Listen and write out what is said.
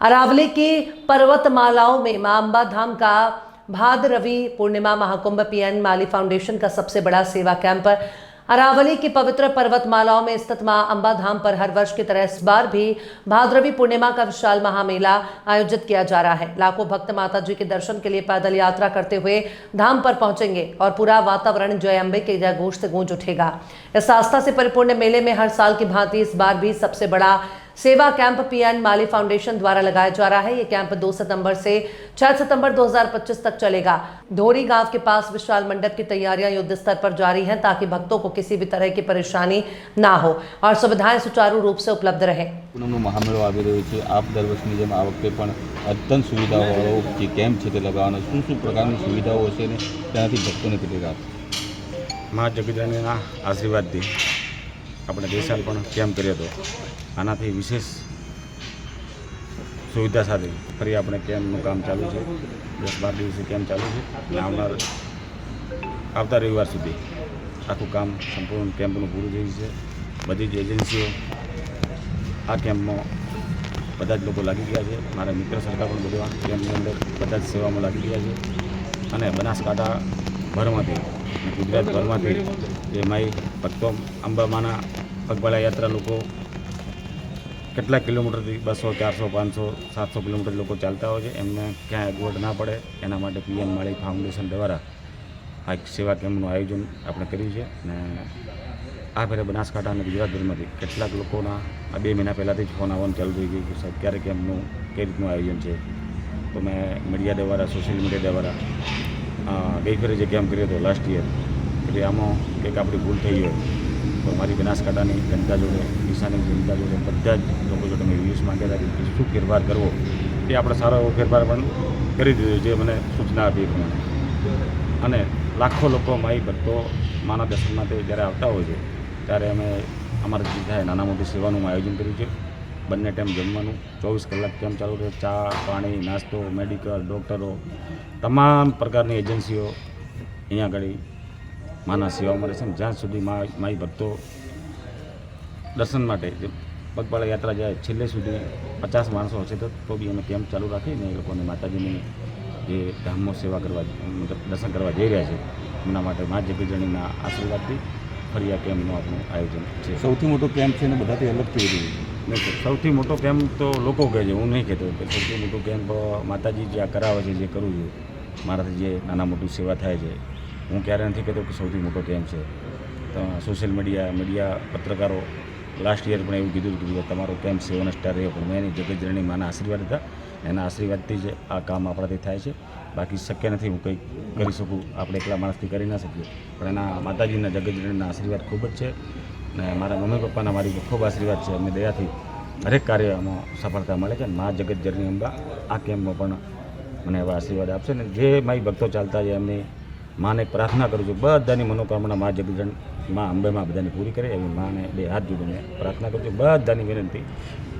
अरावली की पर्वतमालाओं में माँ अम्बा धाम का Bhadravi Purnima Mahakumbh P N Mali foundation का सबसे बड़ा सेवा कैंप अरावली की पवित्र पर्वतमालाओं में स्थित माँ अम्बा धाम पर हर वर्ष की तरह इस बार भी भाद्रवी पूर्णिमा का विशाल महामेला आयोजित किया जा रहा है। लाखों भक्त माता जी के दर्शन के लिए पैदल यात्रा करते हुए धाम पर पहुँचेंगे और पूरा वातावरण जय अम्बे के जय घोष से गूंज उठेगा। इस आस्था से परिपूर्ण मेले में हर साल की भांति इस बार भी सबसे बड़ा सेवा कैंप पीएन माली फाउंडेशन द्वारा लगाया जा रहा है ये कैंप 2 सितंबर से 6 सितंबर 2025 तक चलेगा धोरी गांव के पास विशाल मंडप की तैयारियां युद्ध स्तर पर जारी हैं ताकि भक्तों को किसी भी तरह की परेशानी ना हो और सुविधाएं सुचारू रूप से उपलब्ध रहे પૂનમનો મહામેળો આવી રહ્યો છે આપ દર વર્ષની જેમ આ વખતે પણ અદ્યતન સુવિધાઓવાળો જે કેમ્પ છે તે લગાવવાનો શું શું પ્રકારની સુવિધાઓ હશે ને તેનાથી ભક્તોને કેટલી રાહત મા જગદાનીના આશીર્વાદથી આપણે દેશાલ પણ કેમ્પ કર્યો હતો આનાથી વિશેષ સુવિધા સાથે ફરી આપણે કેમ્પનું કામ ચાલુ છે? દસ બાર દિવસે કેમ્પ ચાલુ છે? અને આવનાર, આવતા રવિવાર સુધી આખું કામ સંપૂર્ણ કેમ્પનું પૂરું થયું છે બધી જ એજન્સીઓ આ કેમ્પમાં બધા જ લોકો લાગી ગયા છે. મારા મિત્ર સરકાર પણ બધા કેમ્પની અંદર બધા જ સેવામાં લાગી ગયા છે. અને બનાસકાંઠા ભરમાંથી ગુજરાતભરમાંથી માઈ ભક્તો અંબામાના પગપાળા યાત્રા લોકો કેટલા કિલોમીટરથી બસો, ચારસો, પાંચસો, સાતસો કિલોમીટર લોકો ચાલતા હોય છે, એમને ક્યાંય અગવડ ના પડે, એના માટે પીએમ માળી ફાઉન્ડેશન દ્વારા આ એક સેવા કેમ્પનું આયોજન આપણે કર્યું છે અને આ ફેરે બનાસકાંઠા અને ગુજરાતભરમાંથી કેટલાક લોકોના આ બે મહિના પહેલાંથી જ ફોન આવવાનું ચાલુ થઈ ગયું કે સાહેબ, ક્યારે કેમ્પનું, કઈ રીતનું આયોજન છે? તો મેં મીડિયા દ્વારા, સોશિયલ મીડિયા દ્વારા ગઈ ફેરે જે કેમ્પ કર્યો હતો લાસ્ટ યર એટલે આમાં કંઈક આપણી ભૂલ થઈ હોય. તો મારી બનાસકાંઠાની જનતા જોડે ઈશાની જનતા જોડે બધા જ લોકો જોડે મેં વ્યૂઝ માંગ્યા હતા કે શું ફેરફાર કરવો, એ આપણે સારો એવો ફેરફાર પણ કરી દીધો જે મને સૂચના આપી પ્રમાણે. અને લાખો લોકો મારી ભક્તો માના દર્શન જ્યારે આવતા હોય છે, ત્યારે અમે અમારા જે નાના મોટી સેવાનું આયોજન કર્યું છે. બંને ટાઈમ જમવાનું, ચોવીસ કલાક કેમ ચાલુ રહે? ચા, પાણી, નાસ્તો મેડિકલ ડૉક્ટરો તમામ પ્રકારની એજન્સીઓ અહીંયા આગળ માના સેવા મળે છે જ્યાં સુધી મા, માઈ ભક્તો દર્શન માટે પગપાળા યાત્રા જાય, છેલ્લે સુધી પચાસ માણસો હશે તો તો બી અમે કેમ્પ ચાલુ રાખીને એ લોકોને માતાજીની જે ધામમાં સેવા કરવા દર્શન કરવા જઈ રહ્યા છે, એમના માટે મા જગજણીના આશીર્વાદથી ફરી આ કેમ્પનું આપણું આયોજન છે. સૌથી મોટો કેમ્પ છે ને બધાથી અલગ થઈ રહ્યું રીતે સૌથી મોટો કેમ્પ તો લોકો કહે છે, હું નહીં કહેતો કે સૌથી મોટો કેમ્પ માતાજી જે આ કરાવે છે, જે કરું છું, મારાથી જે નાના મોટી સેવા થાય છે, હું ક્યારે નથી કહેતો કે સૌથી મોટો કેમ્પ છે. તો સોશિયલ મીડિયા મીડિયા પત્રકારો લાસ્ટ યર પણ એવું કીધું હતું કે તમારો કેમ્પ સેવન સ્ટાર રહ્યો, પણ મેં એની જગતજનની માના આશીર્વાદ હતા એના આશીર્વાદથી જ આ કામ આપણાથી થાય છે. બાકી શક્ય નથી હું કંઈક કરી શકું, આપણે એકલા માણસથી કરી ના શકીએ. પણ એના માતાજીના જગતજનના આશીર્વાદ ખૂબ જ છે. ને મારા મમ્મી પપ્પાના મારી ખૂબ આશીર્વાદ છે એમની દયાથી દરેક કાર્યમાં સફળતા મળે છે. મા જગત જરની અંબા, આ કેમ્પમાં પણ મને એવા આશીર્વાદ આપશે ને જે મારી ભક્તો ચાલતા છે એમની માને પ્રાર્થના કરું છું, બધાની મનોકામના મા જગજન મા અંબેમાં બધાની પૂરી કરે, એવી માને બે હાથ જોડીને પ્રાર્થના કરું છું. બધાની વિનંતી